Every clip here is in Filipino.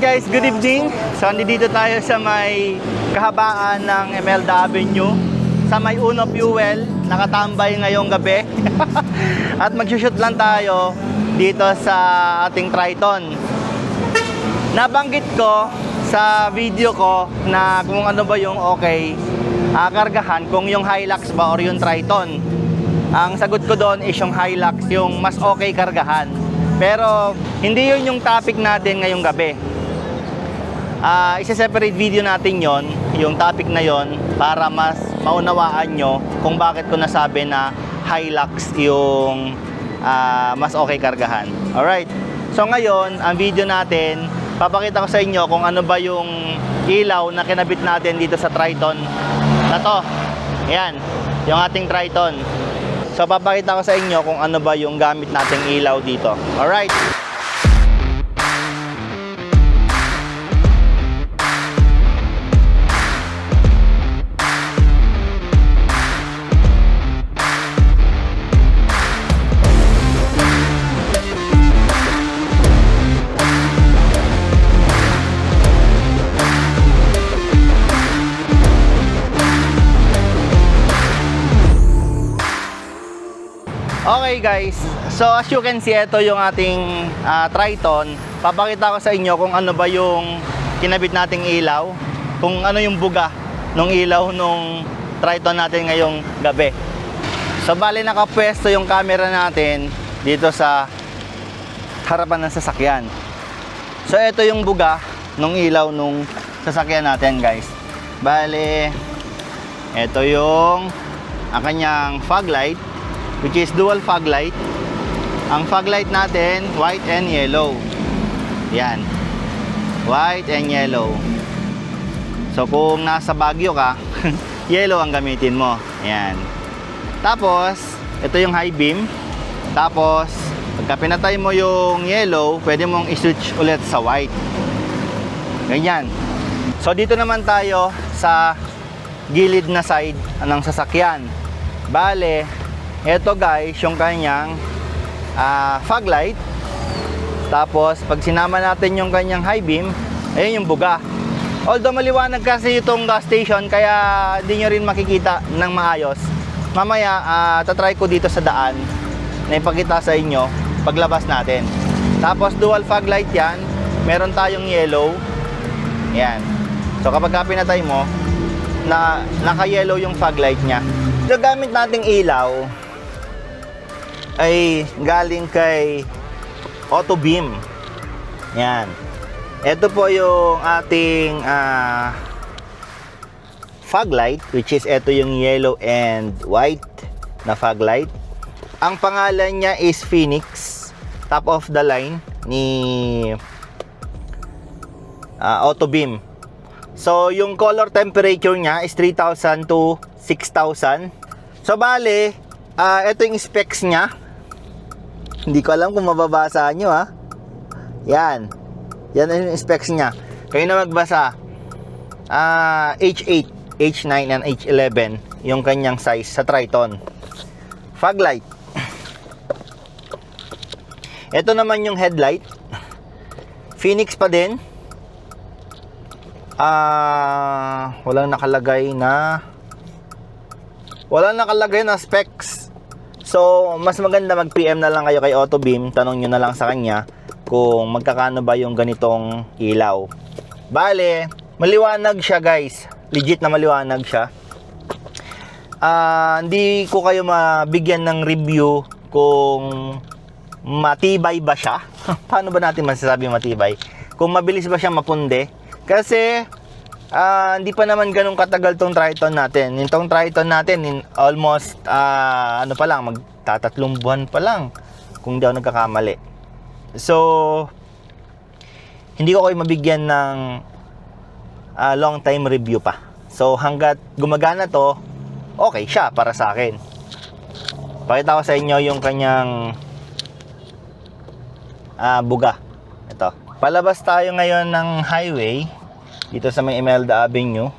guys, good evening. So, dito tayo sa may kahabaan ng Emelda Avenue. Sa may Uno Fuel, nakatambay ngayong gabi. At magsushoot lang tayo dito sa ating Triton. Nabanggit ko sa video ko na kung ano ba yung okay ah, kargahan, kung yung Hilux ba or yung Triton. Ang sagot ko doon is yung Hilux, yung mas okay kargahan. Pero hindi yun yung topic natin ngayong gabi. Ah, isa-separate video natin yon, yung topic na yon para mas maunawaan nyo kung bakit ko nasabi na Hilux yung ah, mas okay kargahan. Alright. So ngayon, ang video natin, papakita ko sa inyo kung ano ba yung ilaw na kinabit natin dito sa Triton na to. Ayan, yung ating Triton. So papakita ko sa inyo kung ano ba yung gamit nating ilaw dito. Alright. Okay guys, so as you can see, ito yung ating ah, Triton. Papakita ko sa inyo kung ano ba yung kinabit nating ilaw, kung ano yung buga ng ilaw nung Triton natin ngayong gabi. So bali nakapwesto yung camera natin dito sa harapan ng sasakyan. So ito yung buga nung ilaw nung sasakyan natin guys. Bale, ito yung ang kanyang fog light which is dual fog light. Ang fog light natin, white and yellow. Yan. White and yellow. So kung nasa Baguio ka, yellow ang gamitin mo. Yan. Tapos, ito yung high beam. Tapos, pagka pinatay mo yung yellow, pwede mong i-switch ulit sa white. Ganyan. So dito naman tayo sa gilid na side ng sasakyan. Bale, ito guys, yung kanyang ah, fog light. Tapos, pag sinama natin yung kanyang high beam, ayun yung buga. Although maliwanag kasi itong gas station, kaya hindi nyo rin makikita ng maayos. Mamaya, ah, tatry ko dito sa daan na ipakita sa inyo paglabas natin. Tapos, dual fog light yan. Meron tayong yellow. Yan. So, kapag ka pinatay mo, na naka-yellow yung fog light niya. So, gamit nating ilaw, ay galing kay Auto Beam. Yan. Ito po yung ating ah, fog light which is ito yung yellow and white na fog light. Ang pangalan niya is Phoenix. Top of the line ni ah, Auto Beam. So, yung color temperature niya is 3,000 to 6,000. So, bale, ah ito yung specs niya. Hindi ko alam kung mababasa nyo ha. Yan. Yan yung specs niya. Kayo na magbasa. Ah, H8, H9, and H11 yung kanyang size sa Triton. Fog light. Ito naman yung headlight. Phoenix pa din. Ah, walang nakalagay na walang nakalagay na specs. So, mas maganda mag-PM na lang kayo kay Auto Beam. Tanong nyo na lang sa kanya kung magkakano ba yung ganitong ilaw. Bale, maliwanag siya guys. Legit na maliwanag siya. Ah, hindi ko kayo mabigyan ng review kung matibay ba siya. Paano ba natin masasabi matibay? Kung mabilis ba siya mapunde? Kasi ah, hindi pa naman ganun katagal tong Triton natin. Yung tong Triton natin in almost ah, ano pa lang magtatatlong buwan pa lang kung ako nagkakamali. So hindi ko kayo mabigyan ng ah, long time review pa. So hanggat gumagana to, okay siya para sa akin. Pakita ko sa inyo yung kanyang ah, buga. Ito. Palabas tayo ngayon ng highway dito sa may Imelda Avenue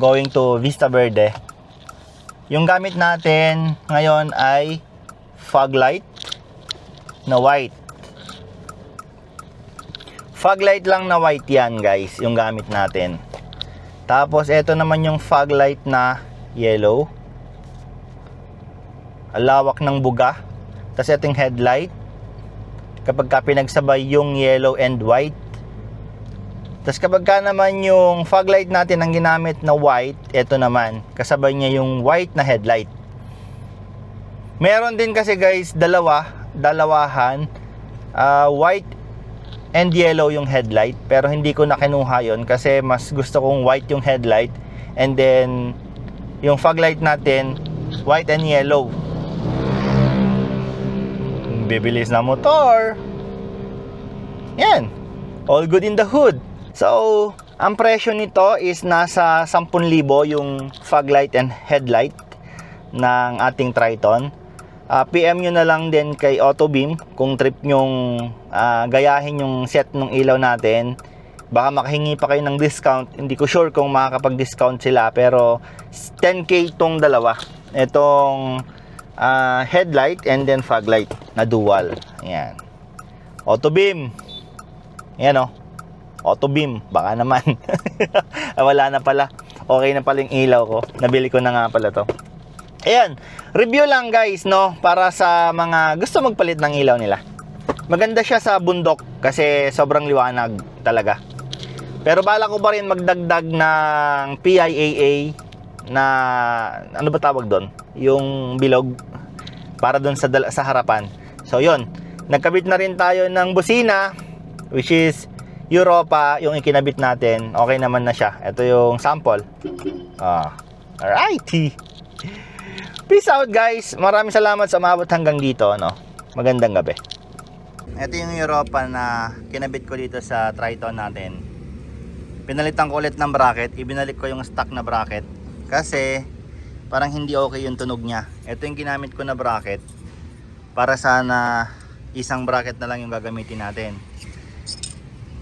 going to Vista Verde. Yung gamit natin ngayon ay fog light na white. Fog light lang na white yan guys, yung gamit natin. Tapos ito naman yung fog light na yellow. Ang lawak ng buga. Tapos ito yung headlight. Kapag ka pinagsabay yung yellow and white. Tapos kapag ka naman yung fog light natin ang ginamit na white, ito naman, kasabay niya yung white na headlight. Meron din kasi guys, dalawa, dalawahan, ah, white and yellow yung headlight, pero hindi ko na kinuha yon kasi mas gusto kong white yung headlight and then yung fog light natin, white and yellow. Bibilis na motor. Yan. All good in the hood. So, ang presyo nito is nasa 10,000 yung fog light and headlight ng ating Triton. Ah, PM nyo na lang din kay Autobeam kung trip nyong ah, gayahin yung set ng ilaw natin. Baka makahingi pa kayo ng discount. Hindi ko sure kung makakapag-discount sila pero 10k tong dalawa. Itong ah, headlight and then fog light na dual. Ayan. Autobeam. Ayan oh. Auto beam, baka naman. Wala na pala. Okay na pala yung ilaw ko. Nabili ko na nga pala to. Ayan, review lang guys, no? Para sa mga gusto magpalit ng ilaw nila. Maganda siya sa bundok kasi sobrang liwanag talaga. Pero bala ko pa rin magdagdag ng PIAA na ano ba tawag doon? Yung bilog para doon sa sa harapan. So 'yon. Nagkabit na rin tayo ng busina which is Europa yung ikinabit natin. Okay naman na siya. Ito yung sample. Ah. Alrighty. Peace out guys. Maraming salamat sa umabot hanggang dito, no. Magandang gabi. Ito yung Europa na kinabit ko dito sa Triton natin. Pinalitan ko ulit ng bracket, ibinalik ko yung stock na bracket kasi parang hindi okay yung tunog niya. Ito yung ginamit ko na bracket para sana isang bracket na lang yung gagamitin natin.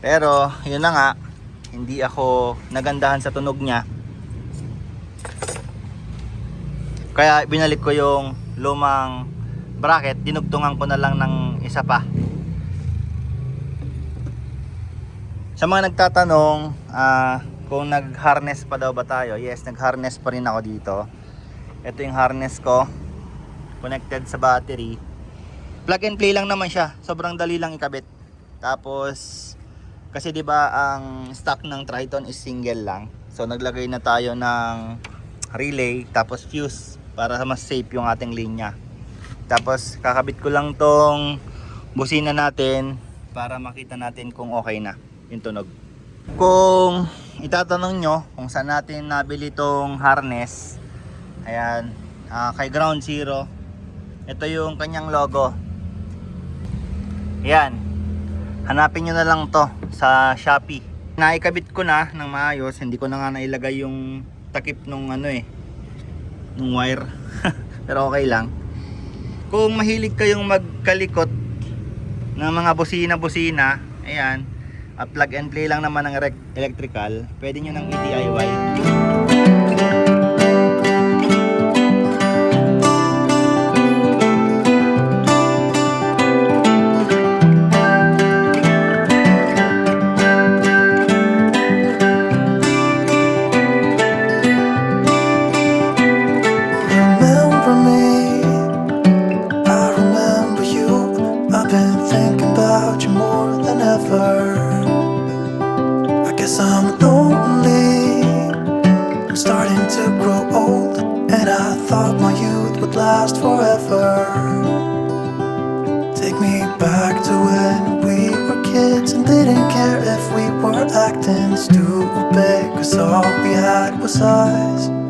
Pero yun na nga, hindi ako nagandahan sa tunog niya. Kaya binalik ko yung lumang bracket, dinugtungan ko na lang ng isa pa. Sa mga nagtatanong ah, kung nag-harness pa daw ba tayo, yes, nag-harness pa rin ako dito. Ito yung harness ko, connected sa battery. Plug and play lang naman siya, sobrang dali lang ikabit. Tapos, kasi 'di ba ang stock ng Triton is single lang. So naglagay na tayo ng relay tapos fuse para mas safe yung ating linya. Tapos kakabit ko lang tong busina natin para makita natin kung okay na yung tunog. Kung itatanong nyo kung saan natin nabili tong harness, ayan, ah, kay Ground Zero, ito yung kanyang logo. Ayan, hanapin nyo na lang to sa Shopee. Naikabit ko na ng maayos, hindi ko na nga nailagay yung takip nung ano eh, nung wire. Pero okay lang. Kung mahilig kayong magkalikot ng mga busina-busina, ayan, at plug and play lang naman ng electrical, pwede nyo nang i-DIY. To grow old, and I thought my youth would last forever. Take me back to when we were kids and didn't care if we were acting stupid, cause all we had was us.